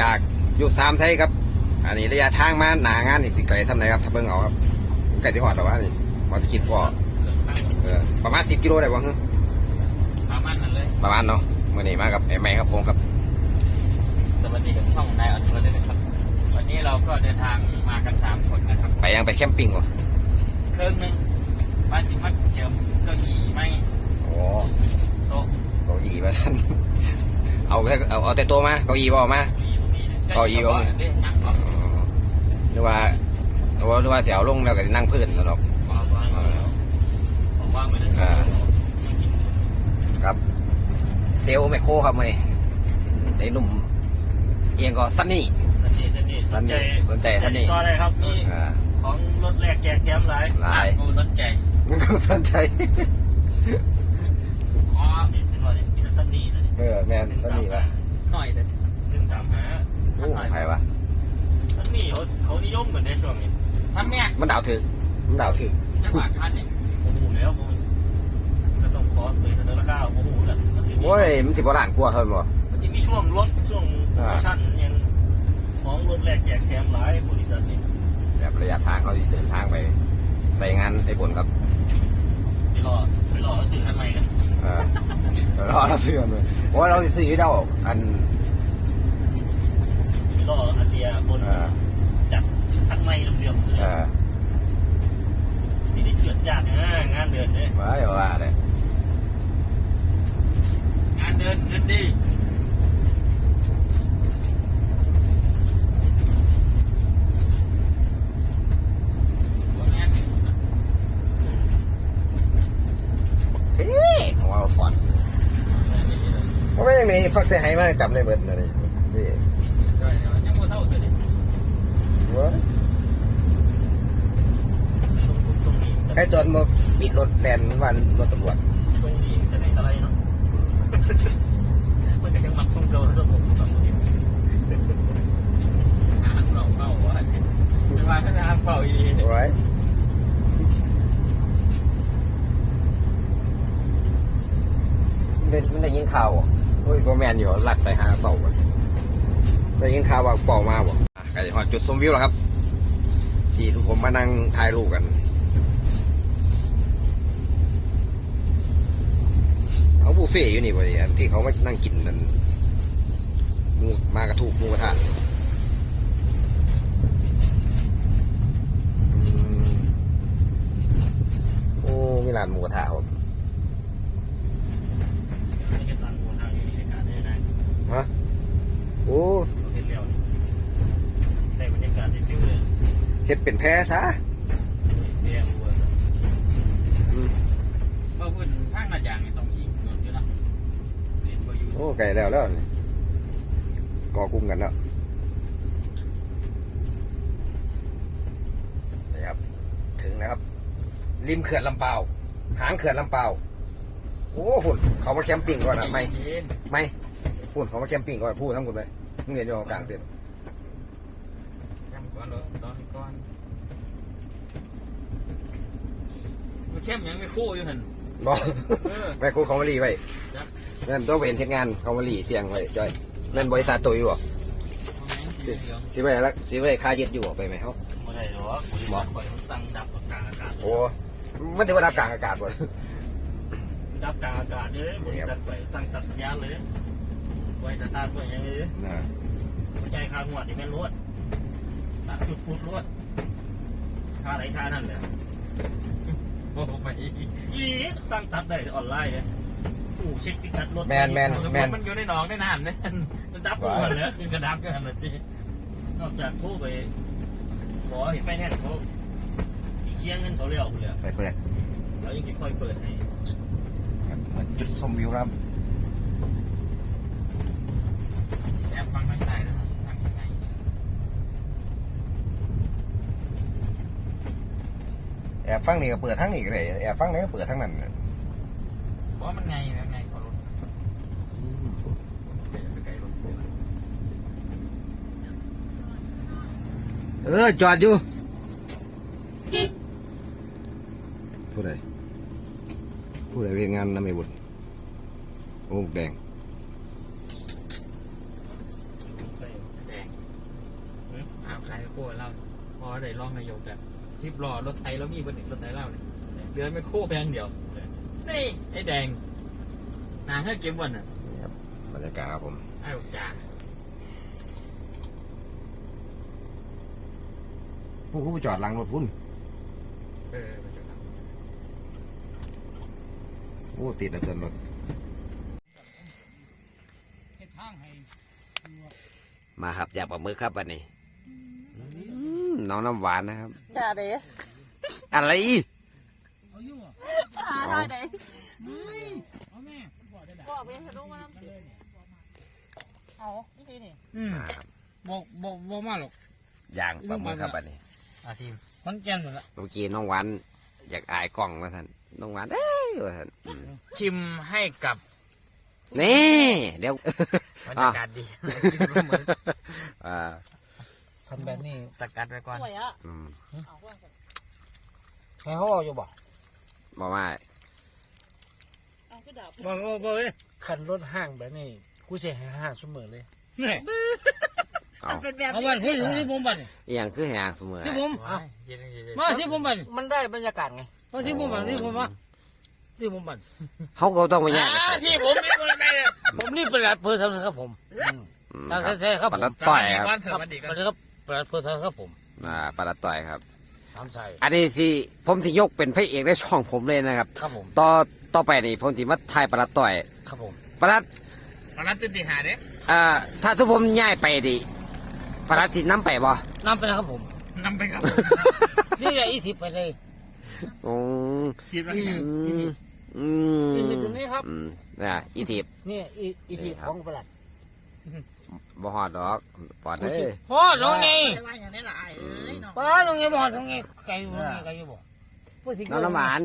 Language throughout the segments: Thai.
จากอยู่สามไซครับ อันนี้ระยะทางมาหนางานนี่สิไกลทำไหนครับถ้าเบิ่งเอาครับไกลที่หอดหรอวะนี่มาคิดพอเออประมาณสิบกิโลได้บ้างประมาณนั้นเลยประมาณเนาะมื่อนี้มากับไอ้ไม้ครับผมครับ สวัสดีกับช่องนายอันเทอร์ด้วยนะครับ วันนี้เราก็เดินทางมากันสามคนนะครับ ไปยังไปแคมปิ้งวะเครื่องหนึงบ้านสิมัดเจิมเก้าอี้ไม่โอ้โต๊ะเก้าอี้มาสั่นเอาแค่เอาเอาแต่ตัวมาเก้าอี้บเอกมา เก้าอี้เก้าอี้ก็ได้นั่งก่อนอ๋อหรือว่าหรือว่าหรือว่าเสียวลงแล้วก็สินั่งพื้นแล้วหรอกวางไว้ผมว่างไว้เลยอ่ากับ เซลล์แมคโครครับมื่อนี้ไอ้หนุ่มเอียงก็ซันนี่สนใจสนใจสนใจสนใจท่านนี่ต่อเลยครับมีอ่าของรถแรกแจกแถมหลายหลายกูสนใจมันก็สนใจขอนี่เป็นว่าเนี่ยมีแต่ซันนี่นะนี่เออแมนหนึ่งซันสามนี่ห้าปะหน่อยเลยหนึ่งสามห้า โอ้ใครวะซันนี่เขาเขานิยมเหมือนในช่วงนี้ท่านเนี่ยมันดาวถือมันดาวถือจังหวัดท่านเนี่ยโอ้โหแล้วผมก็ต้องขอไปเสนอราคาโอ้โหกันมันจะมีโอ้ยมันสิบล้านกว่าเท่านั้นบ่มันจะมีช่วงลดช่วงโปรโมชั่นยังของรถแรกแจกแถมหลายบริษัทนี่แบบระยะทางเขาสิเดินทางไป ใส่งานไอ้บนครับไปรอไปรอแล้วซื้อคันใหม่กันเออรอเราซื้อกันเลยโอ้ยเราสิซื้ออยู่เด้าอันไปรออา เซียบนเออจัดคันใหม่เรียมๆเลยเออสิได้เจือดจ้าดนะงานเดือนเนี่ยว่าอย่าว่าเลยงานเดินเงินดีเฮ้ยของเราฟอนเพราะไม่ยังไงฟักใส่ให้มาจำได้เบิดนะนี่นี่ยังโมเท่าตัวนี้ ว้า ทรงท รงนี้ใครตอนมาปิดรถแลนวันรถตำรวจทรงนี้จะไหนตะไรเนาะมันก็ยังมักทรงเก่าทรงผมตอนนี้หาเป่าเป่าว่าไม่ว่าถ้าหาเป่าอีไว้เป็นมันได้ยินข่าวบ่โอ้ยบ่แมนอยู่ลัดไปหาเป่าบ่ได้ยินข่าวว่าเป่ามาบ่อะก็จะหอดจุดชมวิวแล้วครับ ที่ทุกผมมานั่งถ่ายรูปกัน เขาบุฟเฟ่ต์อยู่นี่บ่เนี่ยที่เขามานั่งกินนั่นหมูมากระทูกหมูกระทะอืมโอ้มีร้านหมูกระทะครับไม่ได้ตังหัวทางนี้ในการได้นะฮะโอ้เห็นแล้วแต่บรรยากาศที่ฟิวเลยเฮ็ดเป็นแพ้ซะ เรียงวัว อืม ก็พูดทางมาจากตรงอีกโดนอยู่นะเรียนบ่อยู่ โอ้ไก่แล้วแล้วนี่ก่อกลุ่มกันแล้วนี่ครับ ถึงนะครับ ริมเขื่อนลำเปาวหางเขื่อนลำเปาวโอ้หุ่นเขามาแคมปิ้งก่อนนะไม่เย็นไม่พูดเขามาแคมปิ้งก่อนพูดทั้งหมดไปมึงเห็นอยู่กลางเต็นท์แคมก่อนเลยตอนก่อนมันเข้มยังไม่คู่อยู่หันบอกเออแม่ครูเขามารีไว้จ้ะ นั่นตัวเป็นเทศงานเขามารีเสียงไว้จ้อยนั่นบริษัทตัวอยู่บ่สีเหลืองสิไปแล้วสิไปค่ายึดอยู่บ่ไปไหมเขาไม่ได้หรอกบริษัทปล่อยมันสั่งดับกลางอากาศโอ้มันถือว่าดับกลางอากาศบ่ดับกลางอากาศเลยบริษัทปล่อยสั่งตัดสัญญาณเลยไว้สตาร์ทเพื่อนยังไงนะหัวใจคาหัวที่แม่นรวดตัดจุดพุชรวดค่าไหนค่านั่นเลยโอ้ไปอีสั่งตัดได้ออนไลน์เลย ผู้เช็คพิกัดรถแมนแมนสมมแมนติมันอยู่ในหนองได้นานนะมันดับหัวเลยยิงกระดับกันเลยทีนอกจากโทรไปขอให้ไฟแนนซ์เขาอีเคียงเงินเขาเรียกเลยไปเปิดแล้วยังค่อยเปิดให้จุดชมวิวครับแอบฟังทางสายนะทางยังไงแอบฟังนี่ก็เปิดทั้งนี่ก็ได้แอบฟังนี่ก็เปิดทั้งนั้น เพราะมันไงมันไงขอรถไปไกลรถเออ จอดอยู่ผู้ใดผู้ใดเป็นงานนำไม่บุญโอ้แดงไฟแดงขายโค้เล่าพอได้ลองนายกแบบทิปรอรถไทยแล้วมีบนหนึ่งรถไทยเล่าเนี่ยเดือนไม่โค้แพงเดียวนี่ ไอ้แดงนางให้เก็บวันอะนี่ครับบรรยากาศครับผมไอ้จ่าผู้ผู้จอดหลังรถพุ่นเออมาจากโอ้ติดแล้วจนรถทางให้มาครับอยากปลาหมึกครับวันนี้อืมน้องน้ำหวานนะครับจ้าเด้อะไรเอาอยู่บ่หาได้เด้ เอาแม่บ่ได้ บ อกไปทะลุมาน้ำสิเอานี่ดีนี่อืมมาครับบ่บ่บ่มาหรอก ย่างปลาหมึกครับวันนี้อาชีพขอนแก่นหมดละเมื่อกี้น้องหวานอยากอายกล้องว่าท่านน้องหวานเอ้ยว่าท่านอืมชิมให้กับนี่เดี๋ยว บรรยากาศดีอ่าทำแบบนี้สกัดไว้ก่อนสวยอะอืมเอาว่างสิให้ห่ออยู่บ่บอกว่า เอาคือดับบ่บ่บ่เลยคันรถห้างแบบนี้ กูสิให้ห้างเสมอเลยนี่เอาเป็นแบบเอาบันที่ที่ผมบันอหย่างคือแหงเสมอที่ผมว้ายเย็นๆๆมาที่ผมบันมันได้บรรยากาศไงมาที่ผมบันที่ผมมาที่ผมบันเขาก็ต้องมาแย่งกันอ่าที่ผมนี่บ่ได้ผมนี่ประหลัดอำเภอทำครับผมอืมทางครับแท้ๆครับปลาต่อยครับ สวัสดีครับประหลัดอำเภอทำครับผมอ่าปลาต่อยครับ ทำใส่อันนี้สิผมสิยกเป็นพระเอกในช่องผมเลยนะครับ ครับผม ต่อ ต่อไปนี่ผมสิมาถ่ายปลาต่อยครับผมปลาปลาร้าตื่นตีหาเด้อ่าถ้าทุกผมย้ายไปดิปลาสิน้ำไปบ่นำไปนะครับผมนำไปครับ นี่แหละอีสิบไปเลยอืมชิมแล้วอีอือีมสิบอืมอีสิบตรงนี้ครับอืมนะอีทิพย์นี่อีอีสิบของประหลัดบ่ฮอดดอกปอดเด้อพ่อตรงนี้ไม่ว่าอย่างนี้ละไอ้เอ้ยน้องป้าตรงนี้บ่ตรงนี้ไก่ตรงนี้ไก่อยู่บ่ พูดสิน้องน้ำหวาน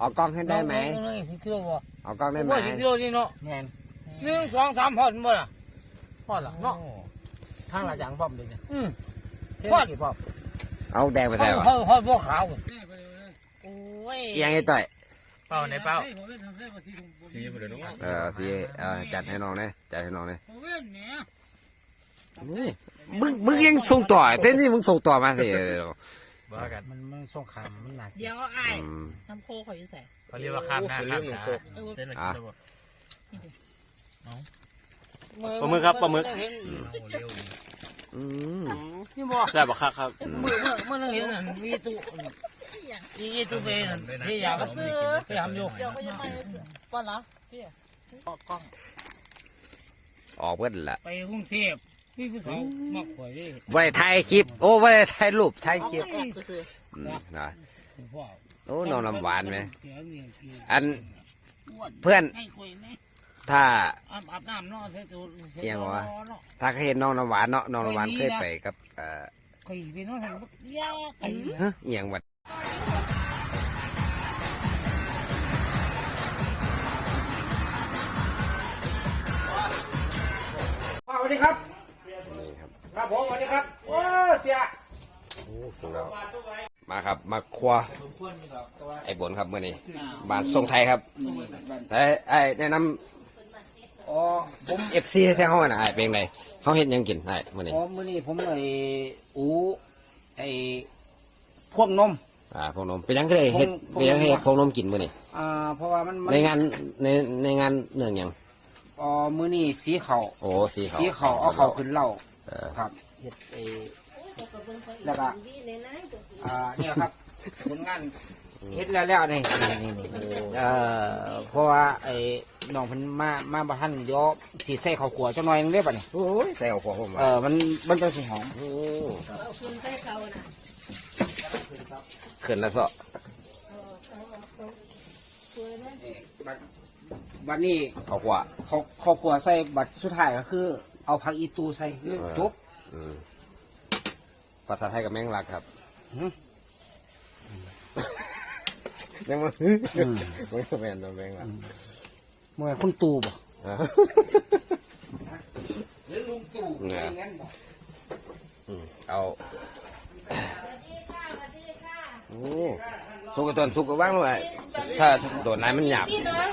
ออกกล้องให้ได้ไหมตรงนี้สิบกิโลบ่ออกกล้องได้ไหมพูดสิบกิโลนี่เนาะแม่นหนึ่งสองสามพอดบ่ล่ะพอดล่ะเนาะทางละอย่างพร้อมเลยเนี่ยอืมพอดพร้อมเอาแดงไปพอใส่ดบ่พอดพอดบ่ขาวโอ้ยเอียงไอ้ต่อยเป้าในเป้าสีบ่ได้เนาะเออสิเออจัดให้น้องเลยจัดให้น้องเลยเว้นเนี่ยนี่มึงมึงยังส่งต่อเต้นนี่มึงส่งต่อมาสิ บ้ากันมันมันส่งขามมันหนักเดี๋ยวไอ้อืม น้ำโคเขาอยู่ใส่เขาเรียกว่าข้ามหน้าข้ามตาเอออะปลาหมึกครับปลาหมึกอืมนี่บ่แซ่บบักคักครับเมื่อเมื่อเมื่อเห็นนั่นมีตู้มีตู้เบนั่นที่อยากพยายามอยู่เดี๋ยวเขาจะไปป้อนละพี่ออกกล้องออกเพิ่นละไปกรุงเทพ พี่ผู้สาวมาข่อยเลยไว้ถ่ายคลิป โอ้ไว้ถ่ายรูปถ่ายออกคลิปออกก็คืออืมนะพ่อโอ้น้องน้ำหวานไหมเสียเงินคืออันเพื่อนให้ข่อยไหมถ้า อาบอาบน้ำเนาะเสียตัวเสีเอียงวะ เนาะถ้าเคยเห็นน้องน้ำหวานเนาะน้องน้ำหวานเคยไปกับเอ่อข่อยไปเนาะทางบักยาไปฮะเอียงวัดสวัสดีครับนี่ ครับครับผมสวัสดีครับโอ้เสียโอ้สุดแล้วมาครับมาครัวไอ้บนครับมื่อนี้บ้านทรงไทยครับแต่ไอ้แนะนำอ๋อผมเอฟซีแท้ๆเขาอะนะไอ้เป็นไงเขาเห็นยังกินไอ้มื่อนี้อ๋อมื้อนี้ผมไอ้อูไอ้พวกนมอ่าพวกนมเป็นยังก็เลยเฮ็ดพวกเป็นยังให้พวกนมพวกนมกินมื่อนี้อ่าเพราะว่ามันมันในงานในในงานเนื่องหยังอ๋อมื้อนี้สีเขาวโอ้สีเขาสีเขาวเอาเขาวขึ้นเหล่าเออ ครับเฮ็ดไอ้แล้วก็อ่าเนี่ยครับผลงานเฮ็ดแล้วแล้วนี่นี่นี่เอ่อเพราะว่าไอ้น้องเพิ่นมามาบ่ทันยวสิใส่ข้าวขัวจักหน่อยนึงเด้อบัดนี้โอ้ยใส่เอาพวผมเออมันมันจังสิหอมโอ้เอาคืนใส่เขาน่ะขึ้นแล้วซะบัดนี้เอาขวาเขาข้าวขัวใส่บัดสุดท้ายก็คือ เอาผักอีตูใส่คือจบอืมภาษาไทยกับแมงลักครับหืมแมงมันแมงแมนแมงลักมื่อคุณตูบ่อ่าหรือลุงตู่เนี่ยอืมเอาโอ้สุกกระตอนสุกกระว่างเลยถ้าโดดน้ำมันหยาบพี่น้อง